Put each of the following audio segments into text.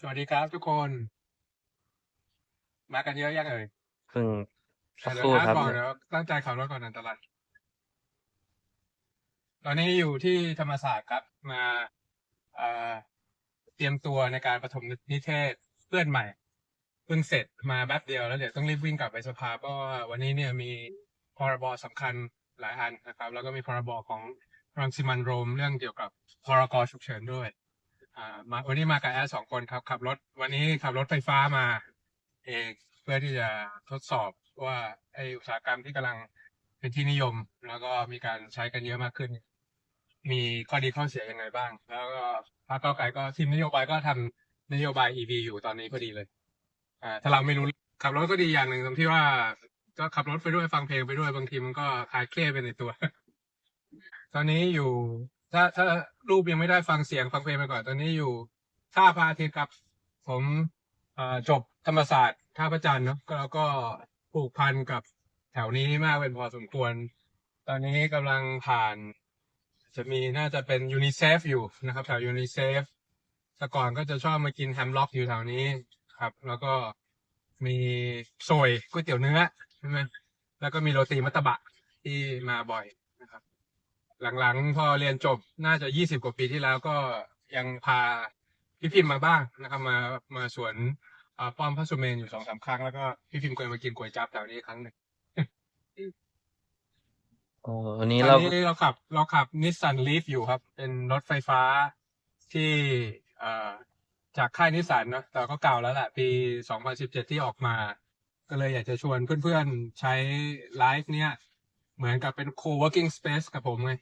สวัสดีครับทุกคน มากันเยอะยังเอ่ยเพิ่งสักเดี๋ครู่ยวนะครับก่อนเนี่ยเดี๋ยวตั้งใจขับรถก่อนอันตรายตอนนี้อยู่ที่ธรรมศาสตร์ครับ มาเอ่อเตรียมตัวในการประถมนิเทศเพื่อนใหม่เพิ่งเสร็จมาแป๊บเดียวแล้วเดี๋ยวต้องรีบวิ่งกลับไปสภาเพราะว่าวันนี้เนี่ยมีพรบสำคัญหลายอันนะครับ แล้วก็มีพรบของรังสิมันต์โรมเรื่องเกี่ยวกับพรกฉุกเฉินด้วย อ่ามาวันนี้มากับแอดสองคนครับขับรถวันนี้ขับรถไฟฟ้ามา เองเพื่อที่จะทดสอบว่าไออุตสาหกรรมที่กำลังเป็นที่นิยม แล้วก็มีการใช้กันเยอะมากขึ้น มีข้อดีข้อเสียยังไงบ้าง แล้วก็พรรคก้าวไกลก็ทีมนโยบายก็ทำนโยบาย EV อยู่ตอนนี้พอดีเลย อ่า ถ้าเราไม่รู้ขับรถก็ดีอย่างหนึ่งตรงที่ว่า ก็ขับรถไปด้วยฟังเพลงไปด้วยบางทีมันก็คลายเครียดไปในตัว ตอนนี้อยู่ ถ้าถ้ารูปยังไม่ได้ฟังเสียงฟังเพลงไปก่อนตอนนี้อยู่ท่าพระอาทิตย์ครับ ผมจบธรรมศาสตร์ท่าพระจันทร์เนาะก็แล้วก็ผูกพันกับแถวนี้มากเป็นพอสมควร ตอนนี้กำลังผ่าน จะมีน่าจะเป็นยูนิเซฟอยู่นะครับ แถวยูนิเซฟแต่ก่อนก็จะชอบมากินแฮมล็อกอยู่แถวนี้ครับ แล้วก็มีโซยก๋วยเตี๋ยวเนื้อใช่ไหมแล้วก็มีโรตีมัตตบะที่มาบ่อย หลังๆ พอเรียนจบน่าจะยี่สิบกว่าปีที่แล้วก็ยังพาพี่พิมพ์มาบ้างนะครับ มามาสวนอ่าป้อมพระสุเมนอยู่สองสามครั้งแล้วก็พี่พิมพ์เคยมากินก๋วยจั๊บแถวนี้ครั้งหนึ่งโอ้วันนี้ตเราอนนี้เราขับ เราขับนิสสันลีฟอยู่ครับ เป็นรถไฟฟ้าที่เอ่อจากค่ายนิสสันเนาะแต่ก็เก่าแล้วแหละปี 2017 ที่ออกมา ก็เลยอยากจะชวนเพื่อนๆ ใช้ไลฟ์เนี้ยเหมือนกับเป็น co-working space กับผมไง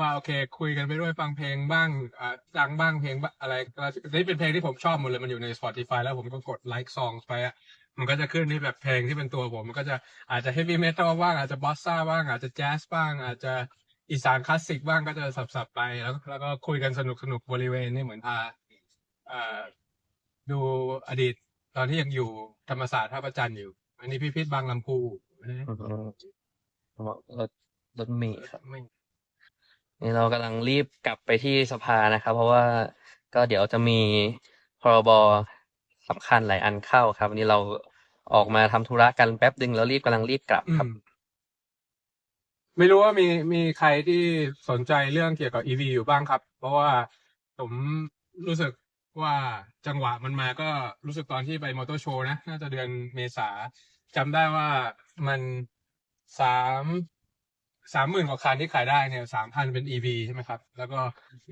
ว่าโอเค คุยกันไปด้วยฟังเพลงบ้างอ่าดังบ้างเพลงบ้างอะไรก็นี่เป็นเพลงที่ผมชอบหมดเลยมันอยู่ใน Spotify แล้วผมก็กด like songs ไปอะมันก็จะขึ้นที่แบบเพลงที่เป็นตัวผม มันก็จะอาจจะ heavy metal บ้างอาจจะบอสซ่าบ้างอาจจะแจ๊สบ้าง อาจจะอีสานคลาสสิกบ้างก็จะสับๆไปแล้วแล้วก็คุยกันสนุกๆบริเวณนี่เหมือนพาอ่าดูอดีต ตอนที่ยังอยู่ธรรมศาสตร์ท่าประจันทร์อยู่ อันนี้พี่พิษบางลำพูนะอืมรถรถเมล์ครับไม่ นี่เรากำลังรีบกลับไปที่สภานะครับ เพราะว่าก็เดี๋ยวจะมีพรบสำคัญหลายอันเข้าครับวันนี้เราออกมาทำธุระกันแป๊บดึงแล้วรีบกำลังรีบกลับครับ ไม่รู้ว่ามีมีใครที่สนใจเรื่องเกี่ยวกับ EV อยู่บ้างครับ เพราะว่าผมรู้สึกว่าจังหวะมันมาก็รู้สึกตอนที่ไปมอเตอร์โชว์นะ น่าจะเดือนเมษาจำได้ว่ามันสาม สามหมื่นกว่าคันที่ขายได้เนี่ยสามพันเป็น EV ใช่ไหมครับ แล้วก็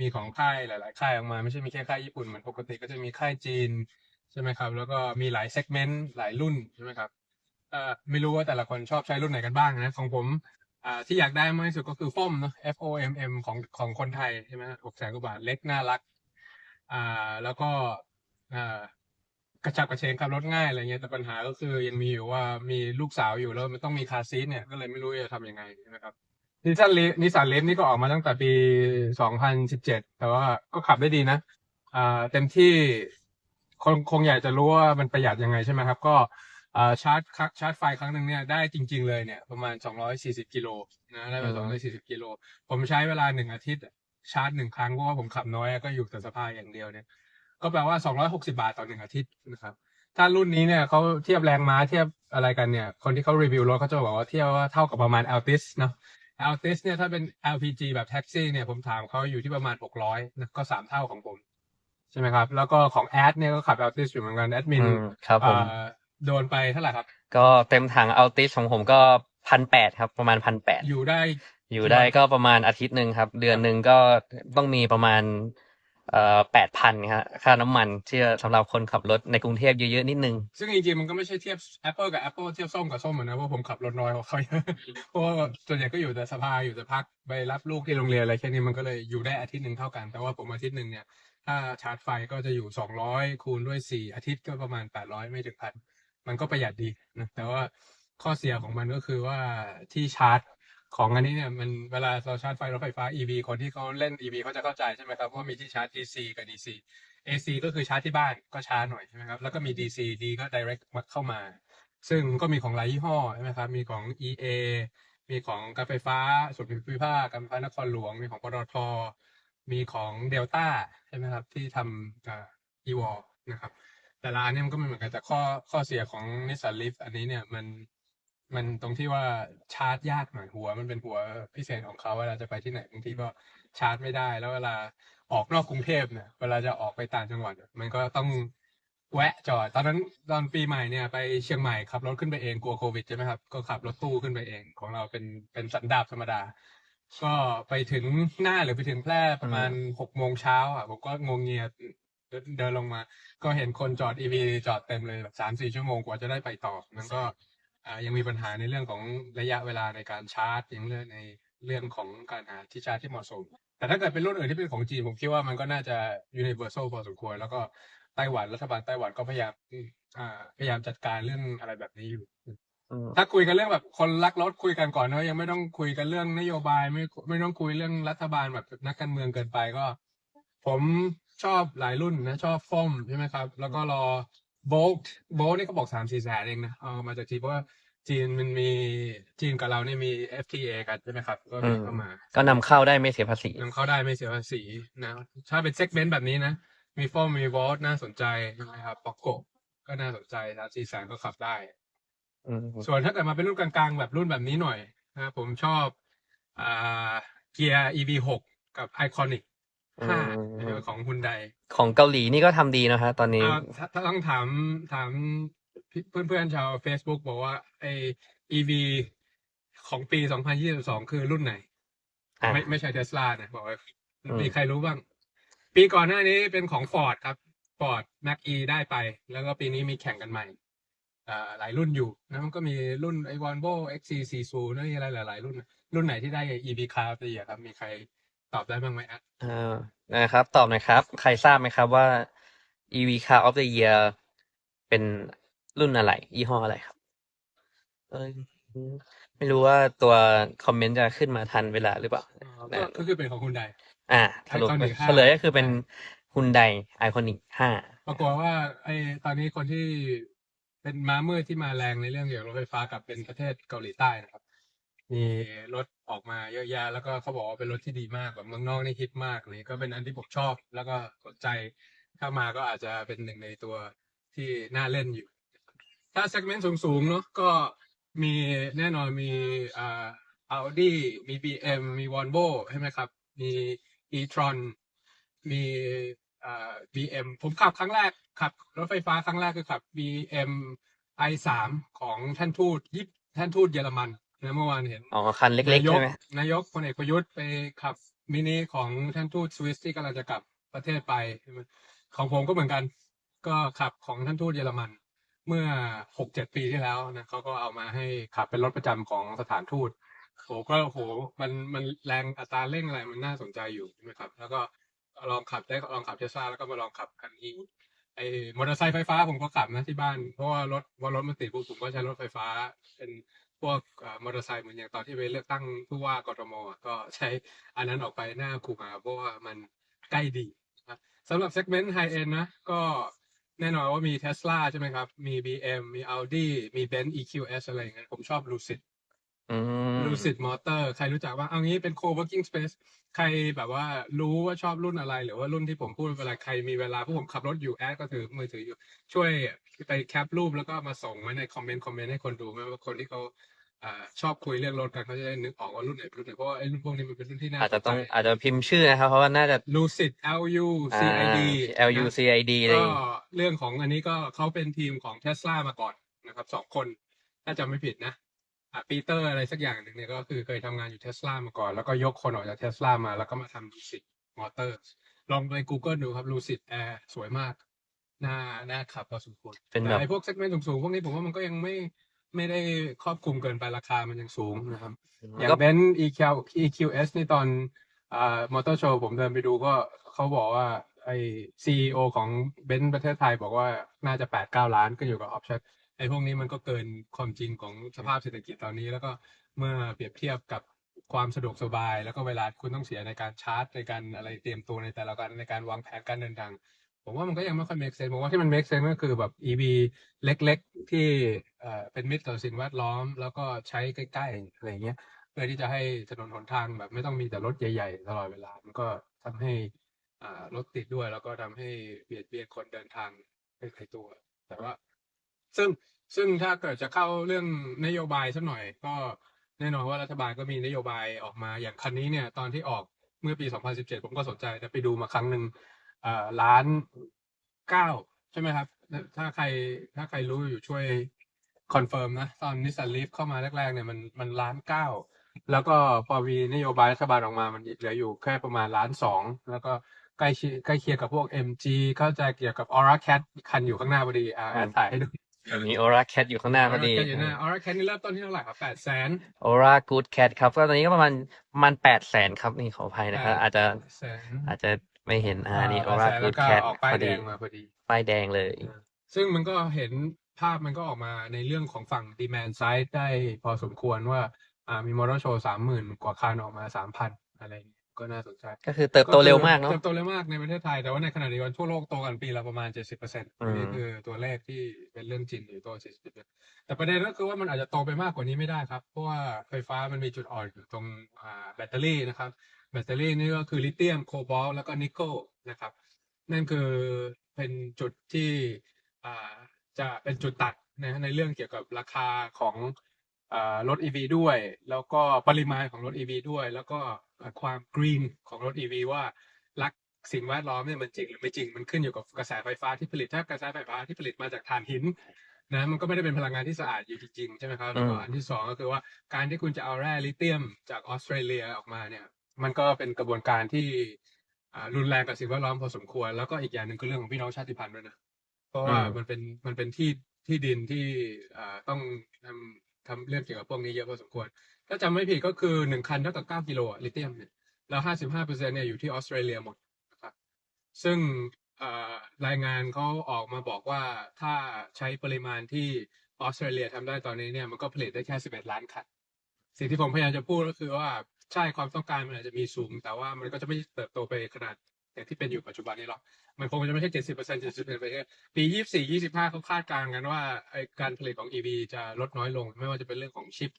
มีของค่ายหลาย ๆ ค่ายออกมา ไม่ใช่มีแค่ค่ายญี่ปุ่นเหมือนปกติก็จะมีค่ายจีนใช่ไหมครับ แล้วก็มีหลายเซกเมนต์หลายรุ่นใช่ไหมครับเอ่อไม่รู้ว่าแต่ละคนชอบใช้รุ่นไหนกันบ้างนะ ของผมอ่าที่อยากได้มากที่สุดก็คือฟ้อมเนอะ F O M M ของของคนไทยใช่ไหมหกแสนกว่าบาทเล็กน่ารักอ่าแล้วก็อ่า กระชับกระเฉงขับรถง่ายอะไรเงี้ยแต่ปัญหาก็คือยังมีอยู่ว่ามีลูกสาวอยู่แล้วมันต้องมีคาร์ซีทเนี่ยก็เลยไม่รู้จะทำยังไงใช่ไหมครับนิสสันลีนิสสันเลฟนี่ก็ออกมาตั้งแต่ปี 2017 แต่ว่าก็ขับได้ดีนะอ่าเต็มที่คงคงอยากจะรู้ว่ามันประหยัดยังไงใช่ไหมครับ ก็อ่าชาร์จครั้งชาร์จไฟครั้งหนึ่งเนี่ยได้จริง ๆ เลยเนี่ยประมาณ 240 กิโลนะได้ไปอืม240 กิโล ผมใช้เวลาหนึ่งอาทิตย์ชาร์จหนึ่งครั้งเพราะว่าผมขับน้อยก็อยู่แต่สภาอย่างเดียวเนี่ย ก็แปลว่า 260 บาทต่อหนึ่งอาทิตย์นะครับถ้ารุ่นนี้เนี่ยเขาเทียบแรงม้าเทียบอะไรกันเนี่ย คนที่เขารีวิวรถเขาจะบอกว่าเทียบว่าเท่ากับประมาณ Altis เนาะ Altis เนี่ยถ้าเป็น LPG แบบแท็กซี่เนี่ยผมถามเขาอยู่ที่ประมาณ 600นะก็สามเท่าของผม ใช่ไหมครับ แล้วก็ของแอดเนี่ยก็ขับ Altis อยู่เหมือนกันแอดมินอืมครับผมโดนไปเท่าไหร่ครับ ก็เต็มถังอัลติสของผมก็พันแปดครับ ประมาณพันแปดอยู่ได้ อยู่ได้ก็ประมาณอาทิตย์หนึ่งครับ เดือนหนึ่งก็ต้องมีประมาณ เอ่อแปดพันครับค่าน้ำมันที่สำหรับคนขับรถในกรุงเทพเยอะๆนิดนึง ซึ่งจริงๆมันก็ไม่ใช่เทียบ Apple กับ Apple เทียบส้มกับส้มเหมือนนะเพราะผมขับรถน้อยกว่าเขาเยอะเพราะว่าส่วนใหญ่ก็อยู่แต่สภาอยู่แต่พักไปรับลูกที่โรงเรียนอะไรแค่นี้มันก็เลยอยู่ได้อาทิตย์หนึ่งเท่ากัน แต่ว่าผมอาทิตย์หนึ่งเนี่ยถ้าชาร์จไฟก็จะอยู่สองร้อยคูณด้วยสี่อาทิตย์ก็ประมาณแปดร้อยไม่ถึงพันมันก็ประหยัดดีนะแต่ว่าข้อเสียของมันก็คือว่าที่ชาร์จ ของอันนี้เนี่ยมันเวลาเราชาร์จไฟรถไฟฟ้า EV คนที่เขาเล่น EV เขาจะเข้าใจใช่ไหมครับว่ามีที่ชาร์จ DC กับ DC AC ก็คือชาร์จที่บ้านก็ช้าหน่อยใช่ไหมครับแล้วก็มี DC D ก็ direct เข้ามา ซึ่งก็มีของหลายยี่ห้อใช่ไหมครับมีของ EA มีของการไฟฟ้าส่วนภูมิภาคการไฟฟ้านครหลวง มีของปตทมีของเดลต้าใช่ไหมครับที่ทำอ่า e w a l นะครับแต่ละอันนี่มันก็ไม่เหมือนกันแต่ข้อข้อเสียของนิสสันลีฟอันนี้เนี่ยมัน มันตรงที่ว่าชาร์จยากหน่อยหัว มันเป็นหัวพิเศษของเขาเวลาจะไปที่ไหนบางทีก็ชาร์จไม่ได้ แล้วเวลาออกนอกกรุงเทพเนี่ยเวลาจะออกไปต่างจังหวัดมันก็ต้องแวะจอด ตอนนั้นตอนปีใหม่เนี่ยไปเชียงใหม่ขับรถขึ้นไปเองกลัวโควิดใช่ไหมครับก็ขับรถตู้ขึ้นไปเองของเราเป็นเป็นสันดาปธรรมดา ก็ไปถึงหน้าหรือไปถึงแพร่ประมาณหกโมงเช้าอะผมก็งงเงียเดินเดินลงมา ก็เห็นคนจอดอีวีจอดเต็มเลยแบบสามสี่ชั่วโมงกว่าจะได้ไปต่อมันก็ ยังมีปัญหาในเรื่องของระยะเวลาในการชาร์จยังเรื่องในเรื่องของการหาที่ชาร์จที่เหมาะสม แต่ถ้าเกิดเป็นรุ่นอื่นที่เป็นของจีนผมคิดว่ามันก็น่าจะ universal พอสมควร แล้วก็ไต้หวันรัฐบาลไต้หวันก็พยายามอืมอ่าพยายามจัดการเรื่องอะไรแบบนี้อยู่อืมถ้าคุยกันเรื่องแบบคนรักรถคุยกันก่อนเนอะยังไม่ต้องคุยกันเรื่องนโยบายไม่ไม่ต้องคุยเรื่องรัฐบาลแบบนักการเมืองเกินไปก็ ผมชอบหลายรุ่นนะ ชอบฟอมใช่ไหมครับ แล้วก็รอ โบลต์โบลต์นี่เขาบอกสามสี่แสนเองนะเอามาจากจีนเพราะว่าจีนมันมีจีนกับเราเนี่ยมี FTA กันใช่ไหมครับ ก็มีเข้ามาก็นำเข้าได้ไม่เสียภาษีนำเข้าได้ไม่เสียภาษีนะถ้าเป็นเซกเมนต์แบบนี้นะ มีฟอมมีวอลต์น่าสนใจนะครับปอกโกก็น่าสนใจสามสี่แสนก็ขับได้ อืมส่วนถ้าเกิดมาเป็นรุ่นกลางๆ แบบรุ่นแบบนี้หน่อยนะครับผมชอบอ่าเกียร์ EV หกกับ Iconic ห้าอืมของฮุนไดของเกาหลีนี่ก็ทำดีนะฮะตอนนี้ถ้าถ้าต้องถามถามเพื่อนๆชาว Facebook บอกว่าไอ EV ของปี 2022 คือรุ่นไหนอะไม่ไม่ใช่เทสลานะบอกว่าอืมมีใครรู้บ้าง ปีก่อนหน้านี้เป็นของ Ford ครับ Ford Mac E ได้ไป แล้วก็ปีนี้มีแข่งกันใหม่อ่าหลายรุ่นอยู่นะมันก็มีรุ่นไอวอนโบ XC40 นั่นอะไรหลาย ๆ รุ่น รุ่นไหนที่ได้ EV Car of the Year ครับ มีใคร ตอบได้บ้างไหมอะอ่านะครับ ตอบหน่อยครับ ใครทราบไหมครับว่า EV Car of the Year เป็นรุ่นอะไร ยี่ห้ออะไรครับเอ้ยไม่รู้ว่าตัวคอมเมนต์จะขึ้นมาทันเวลาหรือเปล่าก็ก็คือเป็นของคุณใด อ่าสรุป Iconic เฉลยก็คือเป็นฮุนไดไอคอนิกห้าปรากฏว่าไอตอนนี้คนที่เป็นม้ามืดที่มาแรงในเรื่องเกี่ยวกับรถไฟฟ้ากับเป็นประเทศเกาหลีใต้นะครับ มีรถออกมาเยอะแยะแล้วก็เขาบอกว่าเป็นรถที่ดีมากแบบเมืองนอกนี่ฮิตมากเลยก็เป็นอันที่ผมชอบ แล้วก็สนใจถ้ามาก็อาจจะเป็นหนึ่งในตัวที่น่าเล่นอยู่ ถ้า segment สูงๆเนาะก็มีแน่นอนมีอ่า Audi มี BM มี Volvo ใช่ไหมครับ มี e-tron มีอ่า BM ผมขับครั้งแรกขับรถไฟฟ้าครั้งแรกคือขับ BM i3 ของท่านทูตยิปท่านทูตเยอรมัน นะเมื่อวานเห็นอ๋อคันเล็กๆนายกใช่ไหมนายกพลเอกประยุทธ์ไปขับมินิของท่านทูตสวิสที่กำลังจะกลับประเทศไปใช่ไหมของผมก็เหมือนกัน ก็ขับของท่านทูตเยอรมัน เมื่อหกเจ็ดปีที่แล้วนะเขาก็เอามาให้ขับเป็นรถประจำของสถานทูตโหก็โหมันมันแรงอัตราเร่งอะไรมันน่าสนใจอยู่ใช่ไหมครับ แล้วก็ลองขับได้ลองขับเทสลาแล้วก็มาลองขับคันนี้ไอ้มอเตอร์ไซค์ไฟฟ้าผมก็ขับนะที่บ้าน เพราะว่ารถว่ารถมันติดปุ๊บผมก็ใช้รถไฟฟ้าเป็น พวกเอ่อมอเตอร์ไซค์เหมือนอย่างตอนที่ไปเลือกตั้งผู้ว่ากทมอะก็ใช้อันนั้นออกไปหน้าคูหาเพราะว่ามันใกล้ดีนะสำหรับเซกเมนต์ไฮเอ็นนะก็แน่นอนว่ามี Tesla ใช่ไหมครับ มี BM มี Audi มี Benz EQS อะไรอย่างเงี้ยผมชอบ Lucid อืม Lucid Motor ใครรู้จักบ้างเอางี้เป็น co-working space ใครแบบว่ารู้ว่าชอบรุ่นอะไร หรือว่ารุ่นที่ผมพูดเวลาใครมีเวลาพวกผมขับรถอยู่แอดก็ถือมือถืออยู่ ช่วยไปแคปรูปแล้วก็มาส่งไว้ในคอมเมนต์คอมเมนต์ให้คนดูไม่ว่าคนที่เขา อ่าชอบคุยเรื่องรถกันเขาจะได้นึกออกว่ารุ่นไหนเป็นรุ่นไหนเพราะว่าไอ้รุ่นพวกนี้มันเป็นรุ่นที่น่าอาจจะต้องสนใจอาจจะพิมพ์ชื่อนะครับ เพราะว่าน่าจะ Lucid LU อ่า CID LU นะ CID อะไรอก็ย่างงี้เรื่องของอันนี้ก็เขาเป็นทีมของเทสลามาก่อนนะครับสองคน ถ้าจำไม่ผิดนะอะปีเตอร์อะไรสักอย่างหนึ่งเนี่ยก็คือเคยทำงานอยู่เทสลามาก่อน แล้วก็ยกคนออกจากเทสลามาแล้วก็มาทำ Lucid Motors ลองไป Google ดูครับ Lucid Air สวยมากน่าน่าขับพอสมควรเป็นแต่แบบ ไอ้พวกเซกเมนต์สูงๆพวกนี้ผมว่ามันก็ยังไม่ ไม่ได้ครอบคลุมเกินไปราคามันยังสูงนะครับ อย่างก็เบนซ์ EQ EQS นี่ตอนอ่ามอเตอร์โชว์ผมเดินไปดูก็เขาบอกว่าไอ้ CEO ของเบนซ์ประเทศไทยบอกว่าน่าจะแปดเก้าล้านก็อยู่กับออปชั่นไอ้พวกนี้มันก็เกินความจริงของสภาพเศรษฐกิจตอนนี้ แล้วก็เมื่อเปรียบเทียบกับความสะดวกสบาย แล้วก็เวลาคุณต้องเสียในการชาร์จในการอะไรเตรียมตัวในแต่ละการในการวางแผนการเดินทาง ผมว่ามันก็ยังไม่ค่อย make sense ผมว่าที่มัน make sense ก็คือแบบ EV เล็กๆ ที่เอ่อเป็นมิตรต่อสิ่งแวดล้อม แล้วก็ใช้ใกล้ๆอะไรเงี้ยเพื่อที่จะให้ถนนหนทางแบบไม่ต้องมีแต่รถใหญ่ๆตลอดเวลา มันก็ทำให้อ่ารถติดด้วย แล้วก็ทำให้เบียดเบียนคนเดินทางไปไกลตัว แต่ว่า ซึ่งซึ่งถ้าเกิดจะเข้าเรื่องนโยบายสักหน่อย ก็แน่นอนว่ารัฐบาลก็มีนโยบายออกมาอย่างคันนี้เนี่ย ตอนที่ออกเมื่อปี 2017 ผมก็สนใจแต่ไปดูมาครั้งหนึ่ง ล้านเก้าใช่ไหมครับ ถ้าใครถ้าใครรู้อยู่ช่วยคอนเฟิร์มนะ ตอนนิสสันลีฟเข้ามาแรกๆเนี่ยมันมันล้านเก้าแล้วก็พอมีนโยบายรัฐบาลออกมามันเหลืออยู่แค่ประมาณล้านสองแล้วก็ใกล้เคียงใกล้เคียงกับพวก MG เข้าใจเกี่ยวกับ Aura Cat คันอยู่ข้างหน้าพอดีอ่าแอนถ่ายให้ดูมี Aura Cat อยู่ข้างหน้าพอดี Aura Cat อยู่หน้า Aura Cat นี่เริ่มต้นที่เท่าไหร่ครับแปดแสน Aura Good Cat ครับก็ตอนนี้ก็ประมาณประมันแปดแสนครับนี่ขออภัยนะครับอาจจะแสนอาจจะ ไม่เห็นอ่านี่แป Aura ดแสนแล้ว Good ก็ Cat ออกป้ายพอแดดีงมาพอดีป้ายแดงเลย ซึ่งมันก็เห็นภาพมันก็ออกมาในเรื่องของฝั่ง demand side ได้พอสมควรว่าอ่ามีมอเตอร์โชว์สามหมื่นกว่าคันออกมาสามพันอะไรอย่างเงี้ยก็น่าสนใจ ก็คือเติบโตเร็วมากเนาะเติบโตเร็วมากในประเทศไทย แต่ว่าในขณะเดียวกันทั่วโลกโตกันปีละประมาณเจ็ดสิบเปอร์เซ็นต์อืมนี่คือตัวเลขที่เป็นเรื่องจริงอยู่ตัวเจ็ดสิบเปอร์เซ็นต์แต่ประเด็นก็คือว่ามันอาจจะโตไปมากกว่านี้ไม่ได้ครับ เพราะว่าไฟฟ้ามันมีจุดอ่อนอยู่ตรงอ่าแบตเตอรี่นะครับ แบตเตอรี่นี่ก็คือลิเธียมโคบอลต์แล้วก็นิกเกิลนะครับ นั่นคือเป็นจุดที่อ่าจะเป็นจุดตัดนะในเรื่องเกี่ยวกับราคาของอารถ EV ด้วย แล้วก็ปริมาณของรถ EV ด้วย แล้วก็ความกรีนของรถ EV ว่ารักสิ่งแวดล้อมเนี่ยมันจริงหรือไม่จริงมันขึ้นอยู่กับกระแสไฟฟ้าที่ผลิตถ้ากระแสไฟฟ้าที่ผลิตมาจากถ่านหินนะมันก็ไม่ได้เป็นพลังงานที่สะอาดอยู่จริงๆใช่ไหมครับแล้วก็อืมอันที่สองก็คือว่าการที่คุณจะเอาแร่ลิเธียมจากออสเตรเลียออกมาเนี่ย มันก็เป็นกระบวนการที่อ่ารุนแรงกับสิ่งแวดล้อมพอสมควร แล้วก็อีกอย่างหนึ่งคือเรื่องของพี่น้องชาติพันธุ์ด้วยนะเพราะว่าอืมมันเป็นมันเป็นที่ที่ดินที่อ่าต้องทำทำเรื่องเกี่ยวกับพวกนี้เยอะพอสมควร ถ้าจำไม่ผิดก็คือหนึ่งคันเท่ากับเก้ากิโลอะลิเธียมเนี่ยแล้วห้าสิบห้าเปอร์เซ็นเนี่ยอยู่ที่ออสเตรเลียหมดนะครับซึ่งอ่ารายงานเขาออกมาบอกว่าถ้าใช้ปริมาณที่ออสเตรเลียทำได้ตอนนี้เนี่ยมันก็ผลิตได้แค่สิบเอ็ดล้านคันสิ่งที่ผมพยายามจะพูดก็คือว่า ใช่ความต้องการมันอาจจะมีสูง แต่ว่ามันก็จะไม่เติบโตไปขนาดอย่างที่เป็นอยู่ปัจจุบันนี้หรอก มันคงจะไม่ใช่เจ็ดสิบเปอร์เซ็นต์เจ็ดสิบเปอร์เซ็นต์ไปแค่ปียี่สี่ยี่สิบห้าเขาคาดการณ์กันว่าไอการผลิตของ EV จะลดน้อยลง ไม่ว่าจะเป็นเรื่องของชิป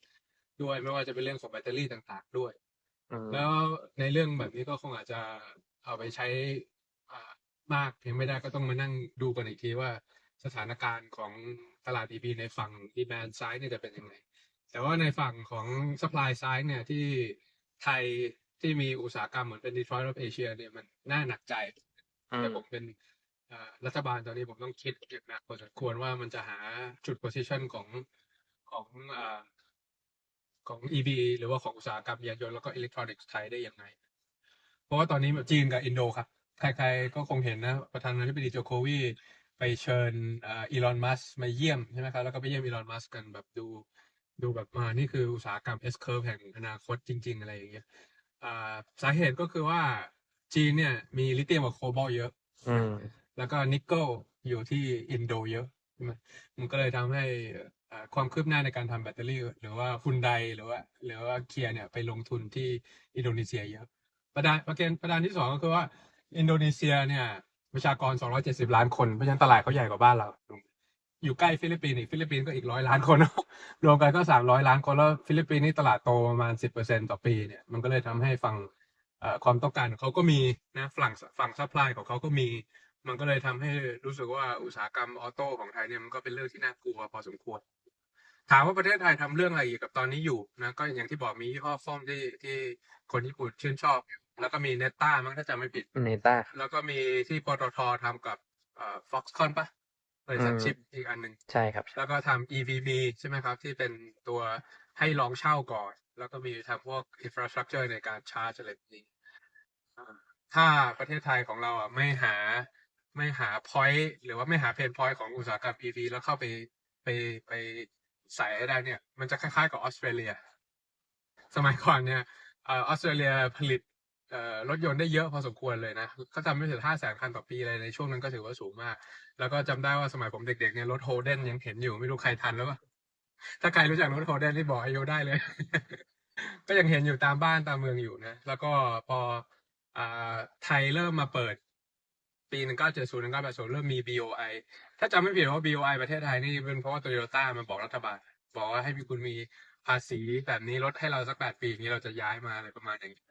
ด้วยไม่ว่าจะเป็นเรื่องของแบตเตอรี่ต่างๆด้วยอืมแล้วในเรื่องแบบนี้ก็คงอาจจะเอาไปใช้อ่ามากเพียงไม่ได้ก็ต้องมานั่งดูกันอีกทีว่าสถานการณ์ของตลาด EV ในฝั่ง demand side เนี่ยจะเป็นยังไงแต่ว่าในฝั่งของ supply side เนี่ยที่ ไทยที่มีอุตสาหกรรมเหมือนเป็น Detroit of Asia เนี่ยมันน่าหนักใจอืแต่มผมเป็นอ่ารัฐบาลตอนนี้ผมต้องคิดอย่างหนักพอสมควรว่ามันจะหาจุด position ของของอ่าของ EV หรือว่าของอุตสาหกรรมยานยนต์แล้วก็อิเล็กทรอนิกส์ไทยได้ยังไง เพราะว่าตอนนี้แบบจีนกับอินโดครับ ใครๆก็คงเห็นนะ ประธานาธิบดีโจโควีไปเชิญอ่าอีลอน มัสมาเยี่ยมใช่ไหมครับ แล้วก็ไปเยี่ยมอีลอน มัสกันแบบดู ดูแบบมานี่คืออุตสาหกรรม S curve แห่งอนาคตจริง ๆ อะไรอย่างเงี้ยอ่าสาเหตุก็คือว่าจีนเนี่ยมีลิเธียมกับโคบอลต์เยอะอืมแล้วก็นิกเกิลอยู่ที่อินโดเยอะใช่ไหมมันก็เลยทำให้อ่าความคืบหน้าในการทำแบตเตอรี่ หรือว่าฮุนไดหรือว่า หรือว่าเคียเนี่ยไปลงทุนที่อินโดนีเซียเยอะประเด็นประเด็นประเด็นที่สองก็คือว่า อินโดนีเซียเนี่ยประชากร 270 ล้านคนเพราะฉะนั้นตลาดเขาใหญ่กว่าบ้านเรา อยู่ใกล้ฟิลิปปินส์อีกฟิลิปปินส์ก็อีกร้อยล้านคน รวมกันก็300ล้านคนแล้วฟิลิปปินส์นี่ตลาดโตประมาณ10%ต่อปีเนี่ยมันก็เลยทำให้ฝั่งเอ่อความต้องการของเขาก็มีนะฝั่งฝั่งซัพพลายของเขาก็มี มันก็เลยทำให้รู้สึกว่าอุตสาหกรรมออโต้ของไทยเนี่ยมันก็เป็นเรื่องที่น่ากลัวพอสมควร ถามว่าประเทศไทยทำเรื่องอะไรอยู่กับตอนนี้อยู่นะก็อย่างที่บอกมียี่ห้อฟ้อมที่ที่คนญี่ปุ่นชื่นชอบ แล้วก็มีเนต้ามั้งถ้าจำไม่ผิดเนต้าแล้วก็มีที่ปตททำกับเอ่อ Foxconn ปะ บริษัทอืมชิปอีกอันหนึ่งใช่ครับ แล้วก็ทำ EVB ใช่ไหมครับ ที่เป็นตัวให้ลองเช่าก่อน แล้วก็มีทำพวก infrastructure ในการชาร์จอะไรแบบนี้อ่าถ้าประเทศไทยของเราอะไม่หาไม่หา point หรือว่าไม่หา pain point ของอุตสาหกรรม EV แล้วเข้าไปไปไปใส่ให้ได้เนี่ย มันจะคล้ายๆกับออสเตรเลีย สมัยก่อนเนี่ยเอ่อออสเตรเลียผลิตเอ่อ รถยนต์ได้เยอะพอสมควรเลยนะก็จำไม่ถึงห้าแสนคันต่อปีเลยในช่วงนั้นก็ถือว่าสูงมาก แล้วก็จำได้ว่าสมัยผมเด็กๆเนี่ยรถโฮเดนยังเห็นอยู่ไม่รู้ใครทันแล้วป่ะถ้าใครรู้จักรถโฮเดนที่บอกอายุได้เลย ก็ยังเห็นอยู่ตามบ้านตามเมืองอยู่นะ แล้วก็พออ่าไทยเริ่มมาเปิด ปี1970 1980เริ่มมี BOI ถ้าจำไม่ผิดว่า BOI ประเทศไทยนี่เป็นเพราะว่าโตโยต้ามันบอกรัฐบาล บอกว่าให้มีคุณมีภาษีแบบนี้ลดให้เราสักแปดปีอย่างนี้เราจะย้ายมาอะไรประมาณอย่างนี้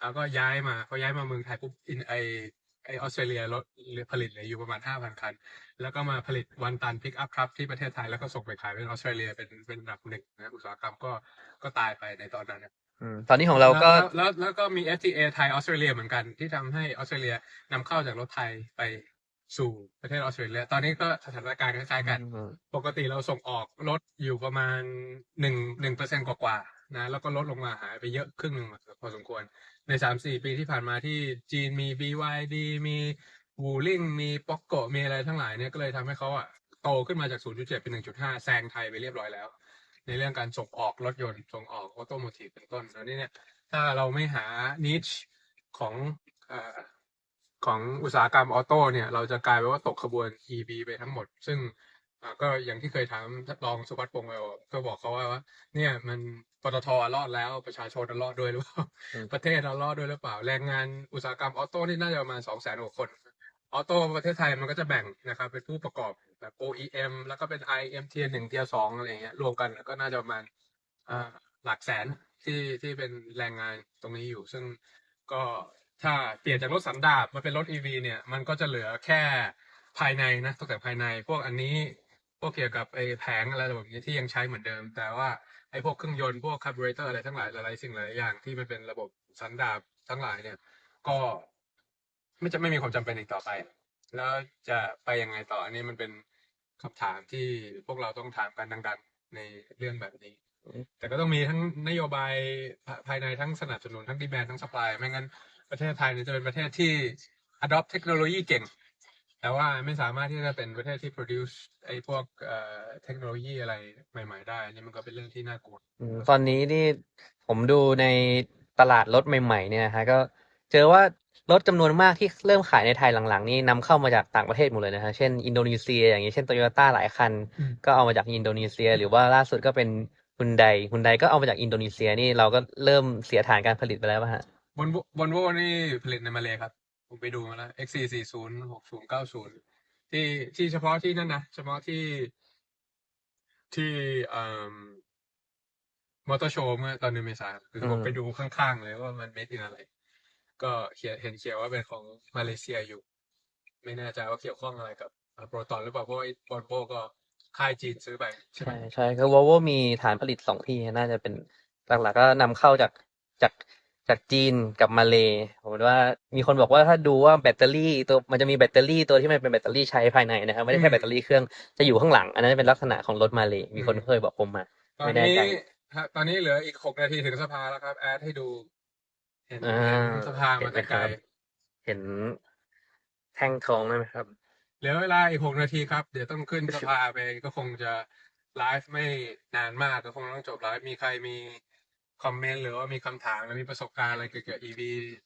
แล้วก็ย้ายมาพอย้ายมาเมืองไทยปุ๊บอินไอไอออสเตรเลียรถผลิตเหลืออยู่ประมาณห้าพันคัน แล้วก็มาผลิตวันตันพิกอัพครับที่ประเทศไทยแล้วก็ส่งไปขายเป็นออสเตรเลียเป็นเป็นอันดับหนึ่งนะอุตสาหกรรมก็ก็ตายไปในตอนนั้นนะอืมตอนนี้ของเราก็แล้วแล้วแล้วก็มี FTA ไทยออสเตรเลียเหมือนกันที่ทำให้ออสเตรเลียนำเข้าจากรถไทยไปสู่ประเทศออสเตรเลีย ตอนนี้ก็สถานการณ์คล้ายๆกันอืมปกติเราส่งออกลดอยู่ประมาณหนึ่งหนึ่งเปอร์เซ็นกว่าๆ นะแล้วก็ลดลงมาหายไปเยอะครึ่งหนึ่งพอสมควร ในสามสี่ปีที่ผ่านมาที่จีนมี BYD มีวูลิงมีป๊อกโกมีอะไรทั้งหลายเนี่ยก็เลยทำให้เขาอะโตขึ้นมาจาก 0.7 เป็น 1.5 แซงไทยไปเรียบร้อยแล้ว ในเรื่องการส่งออกรถยนต์ส่งออกออโตโมทีฟเป็นต้นแล้วนี่เนี่ยถ้าเราไม่หานิชของอของอุตสาหกรรมออโต้เนี่ย เราจะกลายเป็นว่าตกขบวน EV ไปทั้งหมด ซึ่งก็อย่างที่เคยถามรองสุวัสดิ์พงษ์ไปก็บอกเขาว่าว่าเนี่ยมัน ปตทรอดแล้วประชาชนรอดด้วยหรือเปล่าอืมประเทศเรารอดด้วยหรือเปล่า แรงงานอุตสาหกรรมออโต้นี่น่าจะประมาณสองแสนกว่าคนออโต้ประเทศไทยมันก็จะแบ่งนะครับ เป็นผู้ประกอบแบบ OEM แล้วก็เป็น IM เทียหนึ่งเทียสองอะไรเงี้ยรวมกันก็น่าจะประมาณอ่าหลักแสนที่ที่เป็นแรงงานตรงนี้อยู่ ซึ่งก็ถ้าเปลี่ยนจากรถสันดาปมาเป็นรถ EV เนี่ยมันก็จะเหลือแค่ภายในนะตกแต่งภายใน พวกอันนี้พวกเกี่ยวกับไอ้แผงอะไรแบบนี้ที่ยังใช้เหมือนเดิม แต่ว่า ไอ้พวกเครื่องยนต์พวกคาร์บูเรเตอร์อะไรทั้งหลายหลายสิ่งหลายอย่างที่มันเป็นระบบสันดาปทั้งหลายเนี่ย ก็ไม่จะไม่มีความจำเป็นอีกต่อไป แล้วจะไปยังไงต่ออันนี้มันเป็นคำถามที่พวกเราต้องถามกันดังๆในเรื่องแบบนี้ แต่ก็ต้องมีทั้งนโยบายภายในทั้งสนับสนุนทั้งดีแบนทั้งสปายไม่งั้นประเทศไทยเนี่ยจะเป็นประเทศที่ adopt เทคโนโลยีเก่ง แต่ว่าไม่สามารถที่จะเป็นประเทศที่ produce ไอ้พวกเอ่อเทคโนโลยีอะไรใหม่ ๆ ได้อันนี่มันก็เป็นเรื่องที่น่ากลัวอืมตอนนี้นี่ผมดูในตลาดรถใหม่ ๆ เนี่ยนะฮะก็เจอว่ารถจำนวนมากที่เริ่มขายในไทยหลังๆ นี่นำเข้ามาจากต่างประเทศหมดเลยนะฮะเช่นอินโดนีเซีย อย่างนี้เช่นโตโยต้าหลายคัน อืมก็เอามาจากอินโดนีเซีย หรือว่าล่าสุดก็เป็นฮุนไดฮุนไดก็เอามาจากอินโดนีเซียนี่เราก็เริ่มเสียฐานการผลิตไปแล้วป่ะฮะบนบนโวนี่ผลิตในมาเลยครับ ผมไปดูมาแล้ว X 4 4 0 6 0 9 0ที่ที่เฉพาะที่นั่นนะ เฉพาะที่ที่เอ่อมอเตอร์โชว์เมื่อตอนเดือนเมษาคือผมอืมไปดูข้างๆเลยว่ามันเมดอินอะไร ก็เขียนเห็นเขียนว่าเป็นของมาเลเซียอยู่ ไม่แน่ใจว่าเกี่ยวข้องอะไรกับโปรตอนหรือเปล่าเพราะว่าบอลโบก็ค่ายจีนซื้อไป ใช่ไหมใช่ใช่คือ Volvo มีฐานผลิตสองที่น่าจะเป็นหลักๆก็นำเข้าจากจาก จากจีนกับมาเลผมว่ามีคนบอกว่าถ้าดูว่าแบตเตอรี่ตัวมันจะมีแบตเตอรี่ตัวที่มันเป็นแบตเตอรี่ใช้ภายในนะครับ ไม่ได้แค่แบตเตอรี่เครื่องจะอยู่ข้างหลัง อันนั้นเป็นลักษณะของรถมาเลมีคนเคยบอกผมมาตอนไม่แน่นี้ใจฮะตอนนี้เหลืออีกหกนาทีถึงสภาแล้วครับ แอดให้ดูเห็นอ่าเห็นสภาเห็มานไหมแต่คไกลรับเห็นแท่งทองได้ไหมครับเหลือเวลาอีกหกนาทีครับ เดี๋ยวต้องขึ้นสภาไปก็คงจะไลฟ์ไม่นานมากก็คงต้องจบไลฟ์มีใครมี คอมเมนต์หรือว่ามีคำถามหรือมีประสบการณ์อะไรเกี่ยวกับ EV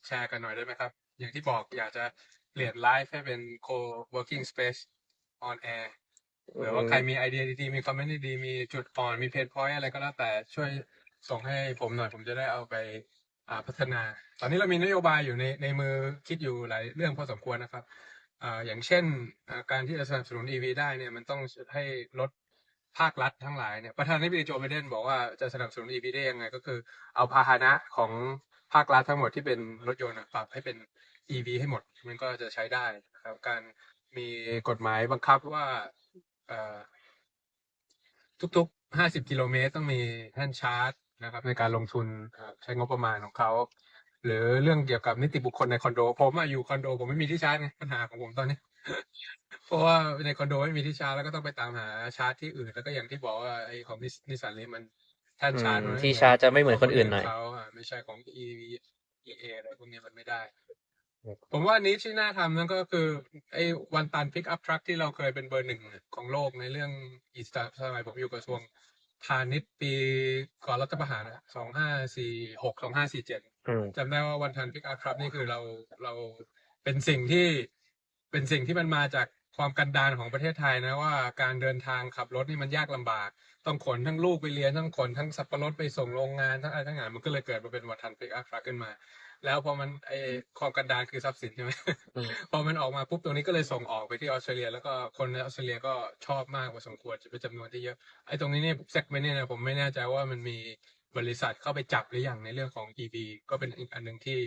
แชร์กันหน่อยได้ไหมครับ อย่างที่บอกอยากจะเปลี่ยนไลฟ์ให้เป็น co-working space on air หรือว่าใครมีไอเดียดีๆ มีคอมเมนต์ดีๆ มีจุดอ่อน มีเพนพอยต์อะไรก็แล้วแต่ช่วยส่งให้ผมหน่อยผมจะได้เอาไปอ่าพัฒนา ตอนนี้เรามีนโยบายอยู่ในในมือคิดอยู่หลายเรื่องพอสมควรนะครับอ่าอย่างเช่นการที่จะสนับสนุน EV ได้เนี่ยมันต้องให้ลด ภาครัฐทั้งหลายเนี่ยประธานาธิบดีโจไบเดนบอกว่าจะสนับสนุน EV ได้ยังไง ก็คือเอาพาหนะของภาครัฐทั้งหมดที่เป็นรถยนต์อะปรับให้เป็น EV ให้หมด มันก็จะใช้ได้นะครับการมีกฎหมายบังคับว่าทุกๆ 50 กิโลเมตรต้องมีแท่นชาร์จนะครับในการลงทุนใช้งบประมาณของเขาหรือเรื่องเกี่ยวกับนิติบุคคลในคอนโด ผมอะอยู่คอนโด ผมไม่มีที่ชาร์จไงปัญหาของผมตอนนี้ เพราะว่าในคอนโดไม่มีที่ชาร์จแล้วก็ต้องไปตามหาชาร์จที่อื่น แล้วก็อย่างที่บอกว่าไอ้ของนิสสันนี้มันแท่นชาร์จอืมมันไม่ที่เหมือนชาร์จจะไม่เหมือนคนอื่นหน่อย เขาะไม่ใช่ของ EV EA อะไรพวกนี้มันไม่ได้ ผมว่านี้ที่น่าทำนั่นก็คือไอ้วันตันพิกอัพทรัคที่เราเคยเป็นเบอร์หนึ่งของโลกในเรื่องอีสตาสมัยผมอยู่กระทรวงพาณิชย์ปีก่อนรัฐประหารสองห้าสี่หกสองห้าสี่เจ็ดอืมจำได้ว่าวันทันพิกอัพทรัคนี่คือเราเราเป็นสิ่งที่เป็นสิ่งที่มันมาจาก ความกันดารของประเทศไทยนะว่าการเดินทางขับรถนี่มันยากลำบาก ต้องขนทั้งลูกไปเรียนทั้งขนทั้งสับปะรดไปส่งโรงงานทั้งอะไรทั้งงานมันก็เลยเกิดมาเป็นวันทันพิกอัพทรัคขึ้นมา แล้วพอมันไอความกันดารคือทรัพย์สินใช่ไหมอืมพอมันออกมาปุ๊บตรงนี้ก็เลยส่งออกไปที่ออสเตรเลีย แล้วก็คนในออสเตรเลียก็ชอบมากพอสมควรจะเป็นจำนวนที่เยอะไอ้ตรงนี้เนี่ยเซกเมนต์เนี่ยผมไม่แน่ใจว่ามันมีบริษัทเข้าไปจับหรือยังในเรื่องของ EV ก็เป็นอีกอันหนึ่งที่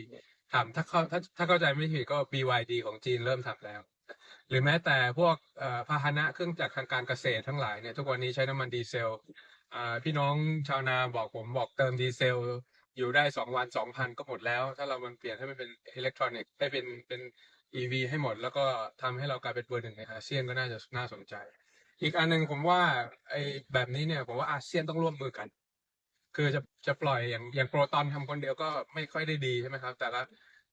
ทำถ้าเข้าถ้าถ้าเข้าใจไม่ผิดก็ BYD ของจีนเริ่มทำแล้ว หรือแม้แต่พวกพาหนะเครื่องจักรทางการเกษตรทั้งหลายเนี่ยทุกวันนี้ใช้น้ำมันดีเซลพี่น้องชาวนาบอกผมบอกเติมดีเซลอยู่ได้สองวันสองพันก็หมดแล้ว ถ้าเรามันเปลี่ยนให้มันเป็นอิเล็กทรอนิกส์ได้เป็นเป็น EV ให้หมด แล้วก็ทำให้เรากลายเป็นเบอร์หนึ่งในอาเซียนก็น่าจะน่าสนใจ อีกอันหนึ่งผมว่าไอ้แบบนี้เนี่ยผมว่าอาเซียนต้องร่วมมือกัน คือจะจะปล่อยอย่างอย่างโปรตอนทำคนเดียวก็ไม่ค่อยได้ดีใช่ไหมครับ แต่ละ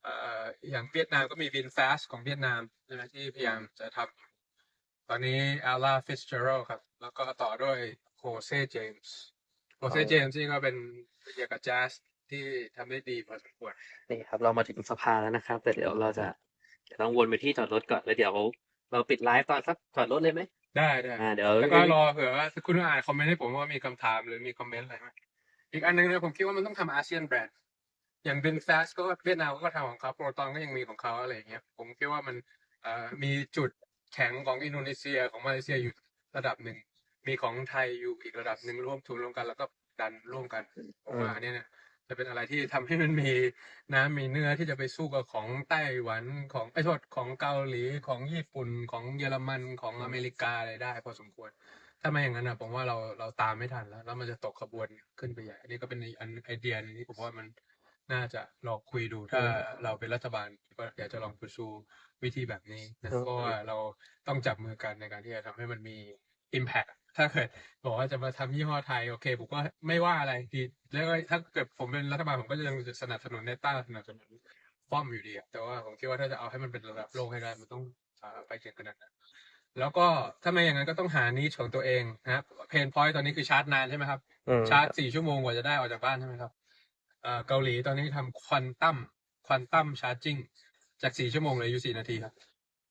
อ่ออย่างเวียดนามก็มีวินฟ s สของเวียดนามใช่ไหมที่พยายามจะทำตอนนี้อ l ล a f i t z g e r a l d ครับ แล้วก็ต่อด้วยโ o เซเจมส์โ o เซเจมส์นี่ก็เป็นเกี่ยวกับแจ๊สที่ทำได้ดีพอสมควรนี่ครับ เรามาถึงสภาแล้วนะครับ แต่เดี๋ยวเราจะเดี๋ยวต้องวนไปที่จอดรถก่อนแล้วเดี๋ยวเราปิดไลฟ์ตอนสักจอดรถเลยไหมได้ได้อ่าเดี๋ยวแล้วก็รอเผื่อว่าคุณอ่านคอมเมนต์ให้ผมว่ามีคำถามหรือมีคอมเมนต์อะไรไหมอีกอันหนึงเนี่ยผมคิดว่ามันต้องทำอาเซียนแบรนด์ อย่างบินฟ s สก็เวียดนามก็ทำของเขาโปรตอนก็ยังมีของเขาอะไรอย่างเงี้ยผมคิดว่ามันมีจุดแข็งของอินโดนีเซียของมาเลเซียอยู่ระดับหนึ่งมีของไทยอยู่อีกระดับหนึ่งร่วมทุนร่วมกันแล้วก็ดันร่วมกันผมว่าเนี่ยจะเป็นอะไรที่ทำให้มันมีน้ำมีเนื้อที่จะไปสู้กับของไต้หวันของไอ้ทษของเกาหลีของญี่ปุ่นของเยอรมันของอเมริกาอะไรได้ พอสมควร ถ้าไม่อย่างนั้นนะผมว่าเราเราตามไม่ทันแล้ว แล้วมันจะตกขบวนขึ้นไปใหญ่อันนี้ก็เป็นอันไอเดียนึงที่ผมว่ามัน น่าจะลองคุยดูถ้าเราเป็นรัฐบาลก็อยากจะลองประชูวิธีแบบนี้นะเพราะว่าเราต้องจับมือกันในการที่จะทำให้มันมี impact ถ้าเกิดบอกว่าจะมาทำยี่ห้อไทยโอเคผมก็ไม่ว่าอะไรดีแล้วก็ถ้าเกิดผมเป็นรัฐบาลผมก็จะยังสนับสนุนในต้าสนับสนุนป้อมอยู่ดีอะแต่ว่าผมคิดว่าถ้าจะเอาให้มันเป็นระดับโลกให้ได้มันต้องอ่าไปเก่งขนาดนั้นแล้วก็ถ้าไม่อย่างนั้นก็ต้องหานิชของตัวเองนะครับเพนพอยต์ตอนนี้คือชาร์จนานใช่ไหมครับอืมชาร์จสี่ชั่วโมงกว่าจะได้ออกจากบ้านใช่ไหมครับ เกาหลีตอนนี้ทำควอนตัมควอนตัมชาร์จิ่งจากสี่ชั่วโมงเลยอยู่สี่นาทีครับ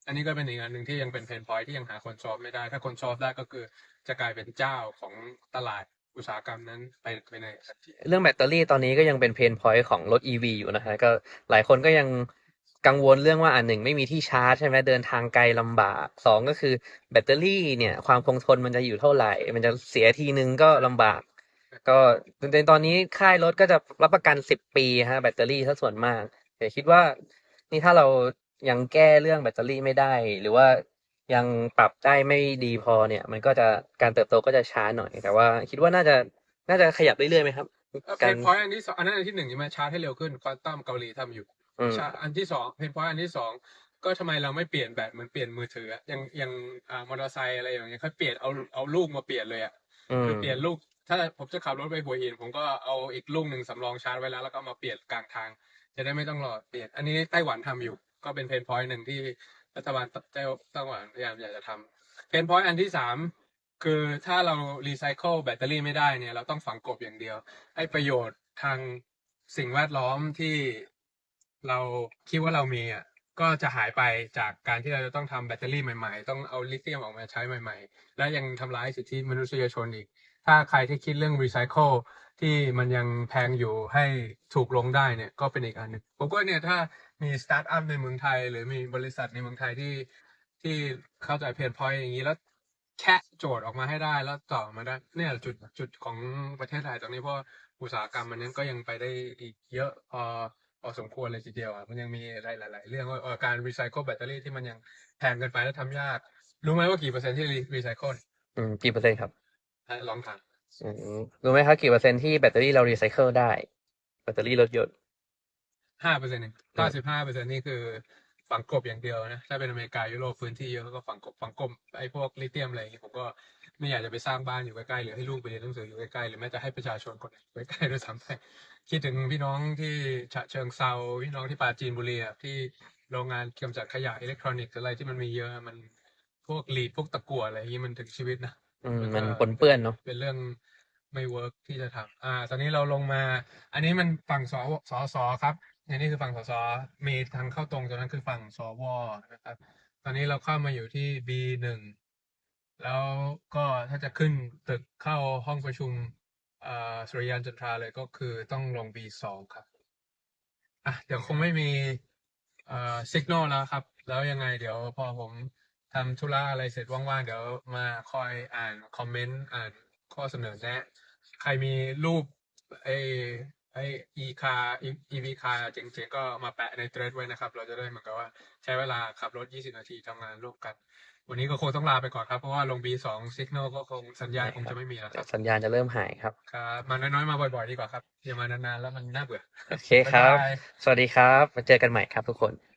อันนี้ก็เป็นอีกอันหนึ่งที่ยังเป็นเพนพอยที่ยังหาคนชอบไม่ได้ ถ้าคนชอบได้ก็คือจะกลายเป็นเจ้าของตลาดอุตสาหกรรมนั้นไปไปในทันเรื่องแบตเตอรี่ตอนนี้ก็ยังเป็นเพนพอยของรถ EV อยู่นะฮะก็หลายคนก็ยังกังวลเรื่องว่าอันหนึ่งไม่มีที่ชาร์จใช่ไหมเดินทางไกลลำบากสองก็คือแบตเตอรี่เนี่ย ความคงทนมันจะอยู่เท่าไหร่ มันจะเสียทีนึงก็ลำบาก ก็ในตอนนี้ค่ายรถก็จะรับประกันสิบปีฮะแบตเตอรี่ถ้าส่วนมากแต่คิดว่า นี่ถ้าเรายังแก้เรื่องแบตเตอรี่ไม่ได้ หรือว่ายังปรับได้ไม่ดีพอเนี่ย มันก็จะการเติบโตก็จะช้าหน่อย แต่ว่าคิดว่าน่าจะน่าจะขยับเรื่อยๆไหมครับเพนพอยต์อันที่สองอันนั้นอันที่หนึ่งใช่ไหมชาร์จให้เร็วขึ้นควอนตัมเกาหลีทำอยู่อืมชาอันที่สองเพนพอยต์อันที่สองก็ทำไมเราไม่เปลี่ยนแบตเหมือนเปลี่ยนมือถืออะอย่างอย่างอ่ามอเตอร์ไซค์อะไรอย่างเงี้ยเขาเปลี่ยนเอาเอาลูกมาเปลี่ยนเลยอะอืมคือเปลี่ยนลูก ถ้าผมจะขับรถไปหัวหินผมก็เอาอีกลูกหนึ่งสำรองชาร์จไว้แล้ว แล้วก็มาเปลี่ยนกลางทาง จะได้ไม่ต้องรอเปลี่ยน อันนี้ไต้หวันทำอยู่ ก็เป็นเพนพอยต์หนึ่งที่รัฐบาลไต้ไต้หวันพยายามอยากจะทำเพนพอยต์อันที่สามคือถ้าเรารีไซเคิลแบตเตอรี่ไม่ได้เนี่ย เราต้องฝังกบอย่างเดียวไอ้ประโยชน์ทางสิ่งแวดล้อมที่เราคิดว่าเรามีอะก็จะหายไปจากการที่เราจะต้องทำแบตเตอรี่ใหม่ๆ ต้องเอาลิเธียมออกมาใช้ใหม่ ๆ และยังทำร้ายสิทธิมนุษยชนอีก ถ้าใครที่คิดเรื่องรีไซเคิลที่มันยังแพงอยู่ให้ถูกลงได้เนี่ยก็เป็นอีกอันหนึ่งผมก็เนี่ยถ้ามีสตาร์ทอัพในเมืองไทย หรือมีบริษัทในเมืองไทยที่ที่เข้าใจเพนพอยต์อย่างนี้แล้วแค่โจทย์ออกมาให้ได้แล้วต่อมาได้เนี่ยจุดจุดของประเทศไทยตรงนี้เพราะอุตสาหกรรมมันนั้นก็ยังไปได้อีกเยอะพอพอสมควรเลยทีเดียวอะมันยังมีอะไรหลาย ๆ เรื่องว่าเออการรีไซเคิลแบตเตอรี่ที่มันยังแพงเกินไปและทำยาก รู้ไหมว่ากี่เปอร์เซ็นต์ที่รีไซเคิลอืมกี่เปอร์เซ็นต์ครับ ลองถามอืมรู้ไหมครับกี่เปอร์เซ็นต์ที่แบตเตอรี่เรารีไซเคิลได้ แบตเตอรี่รถยนต์ห้าเปอร์เซ็นต์เองเก้าสิบห้าเปอร์เซ็นต์นี่คือฝังกลบอย่างเดียวนะ ถ้าเป็นอเมริกายุโรปพื้นที่เยอะเขาก็ฝังกลบฝังกลบไอ้พวกลิเธียมอะไรอย่างเงี้ยผมก็ไม่อยากจะไปสร้างบ้านอยู่ใกล้ๆหรือให้ลูกไปเรียนหนังสืออยู่ใกล้ๆหรือแม้จะให้ประชาชนคนอื่นอยู่ใกล้ๆด้วยซ้ำไปคิดถึงพี่น้องที่ฉะเชิงเซาพี่น้องที่ปราจีนบุรีอะที่โรงงานกำจัดขยะอิเล็กทรอนิกส์อะไรที่มันมีเยอะมันพวกลีดพวกตะกั่วอะไรอย่างงี้มันถึงชีวิตนะ อืมแล้วก็มันปนเปื้อนเนาะเป็นเรื่องไม่เวิร์กที่จะทำอ่า ตอนนี้เราลงมา อันนี้มันฝั่งสสสครับอันนี้คือฝั่งสสมีทางเข้าตรงตรงนั้นคือฝั่งสวนะครับ ตอนนี้เราเข้ามาอยู่ที่ B หนึ่งแล้วก็ถ้าจะขึ้นตึกเข้าห้องประชุมอ่าสุริยันจันทราเลยก็คือต้องลง B สองครับอะเดี๋ยวคงไม่มีเอ่อสัญญาณแล้วครับ แล้วยังไงเดี๋ยวพอผม ทำธุระอะไรเสร็จว่างๆ เดี๋ยวมาคอยอ่านคอมเมนต์อ่านข้อเสนอแนะ ใครมีรูปไอไอไออีคาอีวีคาเจ๋งๆ ก็มาแปะในเทรดไว้นะครับ เราจะได้เหมือนกับว่าใช้เวลาขับรถ 20 นาทีทำงานร่วมกัน วันนี้ก็คงต้องลาไปก่อนครับ เพราะว่าลง B2 Signal ก็คงสัญญาณคงจะไม่มีแล้วครับสัญญาณจะเริ่มหายครับครับมาน้อยๆ มาบ่อยๆ ดีกว่าครับอย่ามานานๆแล้วมันน่าเบื่อโอเคครับบ๊ายบายสวัสดีครับมาเจอกันใหม่ครับทุกคน